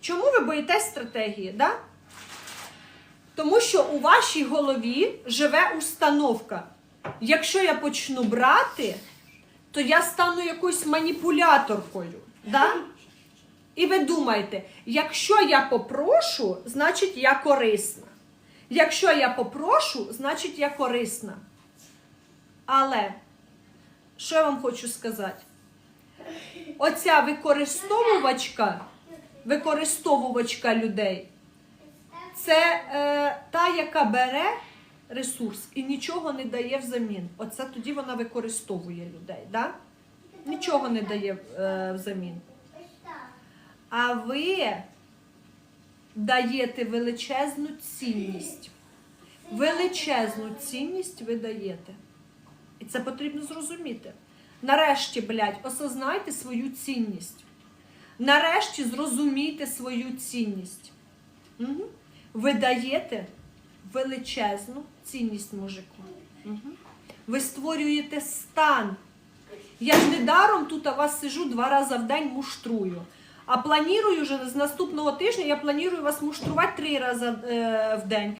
Чому ви боїтесь стратегії? Да? Тому що у вашій голові живе установка. Якщо я почну брати, то я стану якоюсь маніпуляторкою. Да? І ви думаєте, якщо я попрошу, значить я корисна. Якщо я попрошу, значить я корисна. Але, що я вам хочу сказати? Оця використовувачка, використовувачка людей, це е, та, яка бере ресурс і нічого не дає взамін. Оце тоді вона використовує людей. Да? Нічого не дає е, взамін. А ви даєте величезну цінність. Величезну цінність ви даєте. І це потрібно зрозуміти. Нарешті, блядь, осознайте свою цінність. Нарешті зрозумійте свою цінність. Угу. Ви даєте величезну цінність мужику. Угу. Ви створюєте стан. Я ж недаром тут у вас сижу два рази в день муштрую. А планую вже з наступного тижня, я планую вас муштрувати три рази е, в день.